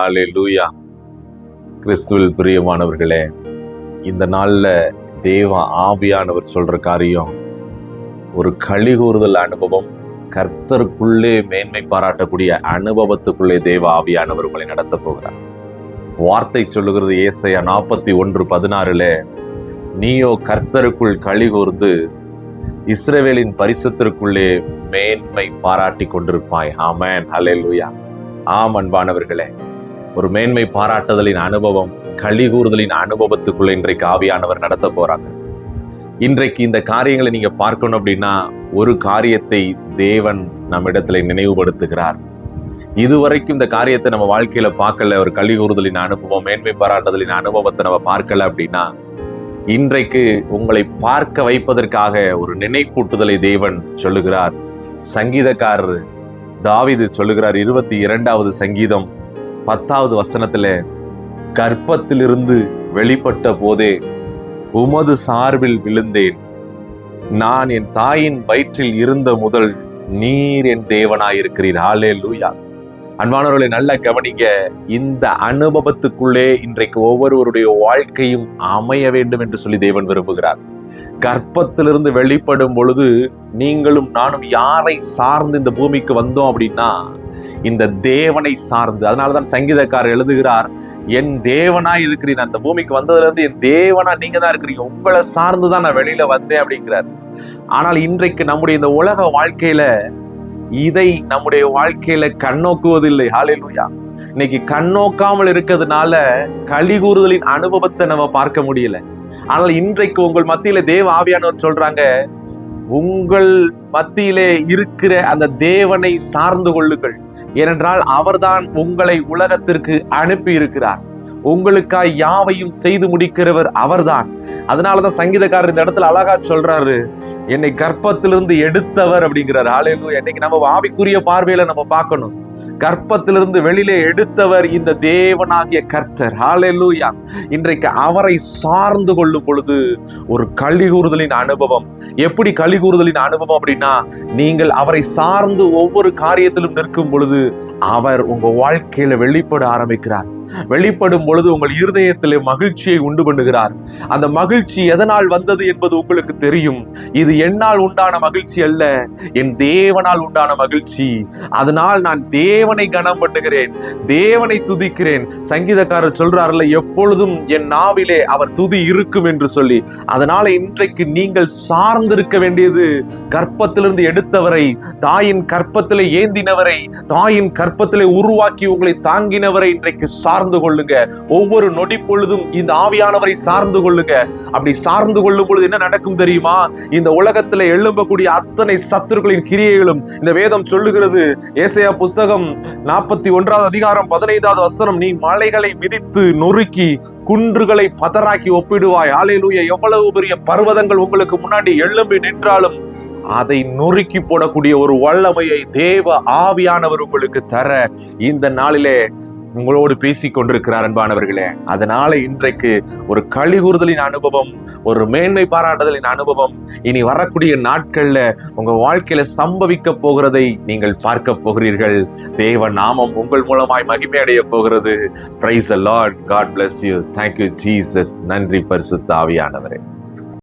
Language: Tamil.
ஹாலே லூயா கிறிஸ்துவில் பிரியமானவர்களே இந்த நாளில் தேவ ஆவியானவர் சொல்கிற காரியம் ஒரு கழிகூறுதல் அனுபவம் கர்த்தருக்குள்ளே மேன்மை பாராட்டக்கூடிய அனுபவத்துக்குள்ளே தேவ ஆவியானவர் உங்களை நடத்த போகிறார். வார்த்தை சொல்லுகிறது ஏசையா நாற்பத்தி ஒன்று பதினாறுல நீயோ கர்த்தருக்குள் கழிகூர்ந்து இஸ்ரேவேலின் பரிசுத்திற்குள்ளே மேன்மை பாராட்டி கொண்டிருப்பாய். ஆமேன். லூயா ஆம் அன்பானவர்களே ஒரு மேன்மை பாராட்டுதலின் அனுபவம் களி கூறுதலின் அனுபவத்துக்குள்ள இன்றைக்கு ஆவியானவர் நடத்த போறாங்க. இன்றைக்கு இந்த காரியங்களை நீங்க பார்க்கணும் அப்படின்னா ஒரு காரியத்தை தேவன் நம்மிடத்துல நினைவுபடுத்துகிறார். இதுவரைக்கும் இந்த காரியத்தை நம்ம வாழ்க்கையில பார்க்கல ஒரு கழிகூறுதலின் அனுபவம் மேன்மை பாராட்டுதலின் அனுபவத்தை நம்ம பார்க்கல அப்படின்னா இன்றைக்கு உங்களை பார்க்க வைப்பதற்காக ஒரு நினைப்பூட்டுதலை தேவன் சொல்லுகிறார். சங்கீதக்காரர் தாவிது சொல்லுகிறார் இருபத்தி இரண்டாவது சங்கீதம் பத்தாவது வசனத்துல கர்ப்பத்திலிருந்து வெளிப்பட்ட போதே உமது சார்பில் விழுந்தேன். நான் என் தாயின் வயிற்றில் இருந்த முதல் நீர் என் தேவனாயிருக்கிறீர். ஆலே லூயா அன்பானவர்களை நல்லா கவனிங்க. இந்த அனுபவத்துக்குள்ளே இன்றைக்கு ஒவ்வொருவருடைய வாழ்க்கையும் அமைய வேண்டும் என்று சொல்லி தேவன் விரும்புகிறார். கர்ப்பத்திலிருந்து வெளிப்படும் பொழுது நீங்களும் நானும் யாரை சார்ந்து இந்த பூமிக்கு வந்தோம் அப்படின்னா இந்த தேவனை சார்ந்து. அதனாலதான் சங்கீதக்காரர் எழுதுகிறார் என் தேவனா இருக்கிறீன் அந்த பூமிக்கு வந்ததுல இருந்து என் தேவனா நீங்க தான் இருக்கிறீங்க. உங்களை சார்ந்து தான் நான் வெளியில வந்தேன் அப்படிங்கிறார். ஆனால் இன்றைக்கு நம்முடைய இந்த உலக வாழ்க்கையில இதை நம்முடைய வாழ்க்கையில கண்ணோக்குவதில்லை ஹalleluya. இன்னைக்கு கண்ணோக்காமல் இருக்கிறதுனால கலிகூறுதலின் அனுபவத்தை நம்ம பார்க்க முடியல. ஆனால் இன்றைக்கு உங்கள் மத்தியில தேவ ஆவியானவர் சொல்றாங்க உங்கள் மத்தியிலே இருக்கிற அந்த தேவனை சார்ந்து கொள்ளுங்கள். ஏனென்றால் அவர்தான் உங்களை உலகத்திற்கு அனுப்பி இருக்கிறார் உங்களுக்காய் யாவையும் செய்து முடிக்கிறவர் அவர்தான். அதனாலதான் சங்கீதக்காரர் இந்த இடத்துல அழகா சொல்றாரு என்னை கர்ப்பத்திலிருந்து எடுத்தவர் அப்படிங்கிறார். ஆலையிலும் என்னைக்கு நம்ம ஆவிக்குரிய பார்வையில நம்ம பார்க்கணும். கற்பத்திலிருந்து வெளியிலே எடுத்தவர் இந்த தேவனாகிய கர்த்தர். ஹalleluya இன்றைக்கு அவரை சார்ந்து கொள்ளும் பொழுது ஒரு கழிகூறுதலின் அனுபவம். எப்படி கழிகூறுதலின் அனுபவம் அப்படின்னா நீங்கள் அவரை சார்ந்து ஒவ்வொரு காரியத்திலும் நிற்கும் பொழுது அவர் உங்க வாழ்க்கையில வெளிப்பட ஆரம்பிக்கிறார். வெளிப்படும் பொழுது உங்கள் இருதயத்திலே மகிழ்ச்சியை உண்டு பண்ணுகிறார். அந்த மகிழ்ச்சி எதனால் வந்தது என்பது உங்களுக்கு தெரியும். இது என்னால் உண்டான மகிழ்ச்சி அல்ல என் தேவனால் உண்டான மகிழ்ச்சி. அதனால் நான் தேவனை கனம் பண்ணுகிறேன் தேவனை துதிக்கிறேன். சங்கீதக்காரர் சொல்றாருல எப்பொழுதும் என் நாவிலே அவர் துதி இருக்கும் என்று சொல்லி. அதனால இன்றைக்கு நீங்கள் சார்ந்திருக்க வேண்டியது கற்பத்திலிருந்து எடுத்தவரை தாயின் கற்பத்திலே ஏந்தினவரை தாயின் கற்பத்திலே உருவாக்கி உங்களை தாங்கினவரை இன்றைக்கு சார்ந்து கொள்ளுங்க. ஒவ்வொரு நொடி பொழுதும் இந்த ஆவியானவரை சார்ந்து கொள்ளுங்க. அப்படி சார்ந்து கொள்ளும் பொழுது என்ன நடக்கும் தெரியுமா? இந்த உலகத்துல எழும்பக்கூடிய அத்தனை சத்துருக்களின் கிரியைகளும் இந்த வேதம் சொல்லுகிறது ஏசையா புஸ்தகம் நாற்பத்தி ஒன்றாவது அதிகாரம் பதினைந்தாவது வசனம் நீ மலைகளை மிதித்து நொறுக்கி குன்றுகளை பதராக்கி ஒப்பிடுவாய். ஆலையிலூய எவ்வளவு பெரிய பர்வதங்கள் உங்களுக்கு முன்னாடி எழும்பி நின்றாலும் அதை நொறுக்கி போடக்கூடிய ஒரு வல்லமையை தேவ ஆவியானவர் உங்களுக்கு தர இந்த நாளிலே உங்களோடு பேசிக் கொண்டிருக்கிறார் அன்பானவர்களே. அதனால இன்றைக்கு ஒரு கழிகூறுதலின் அனுபவம் ஒரு மேன்மை பாராட்டுதலின் அனுபவம் இனி வரக்கூடிய நாட்கள்ல உங்க வாழ்க்கையில சம்பவிக்க போகிறதை நீங்கள் பார்க்க போகிறீர்கள். தேவ நாமம் உங்கள் மூலமாய் மகிமை அடைய போகிறது praise Lord God bless you thank you Jesus நன்றி பரிசுத்த ஆவியானவரே.